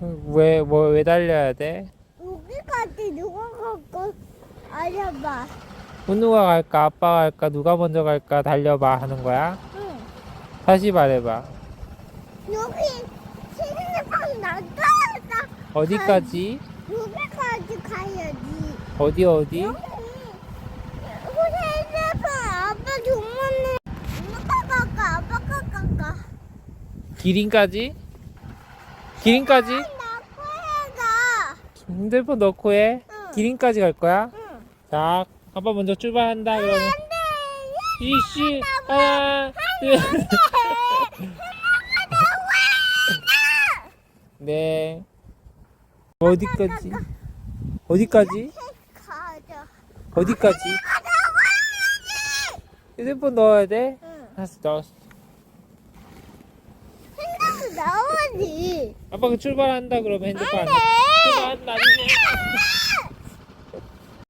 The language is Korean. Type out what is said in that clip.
왜, 뭐, 왜 달려야 돼? 여기까지 누가 갈까? 알아봐. 은우가 갈까, 아빠가 갈까, 누가 먼저 갈까, 달려봐 하는 거야? 응. 다시 말해봐. 여기 시내방 나가야다. 어디까지? 여기까지 가야지. 어디, 어디? 여기 아빠 갈까? 아빠가 갈까? 기린까지? 기린까지? 핸드폰 넣고 해. 응. 기린까지 갈 거야? 응. 자, 아빠 먼저 출발한다, 그러면. 안돼. 이씨, 하나, 둘. 네. 어디까지? 어디까지? 가자. 어디까지? 휴대폰 넣어야 돼? 응. 알았어, 넣었어. 핸드폰 나오지. 아빠가 출발한다, 그러면 핸드폰 안안 돼. 不管打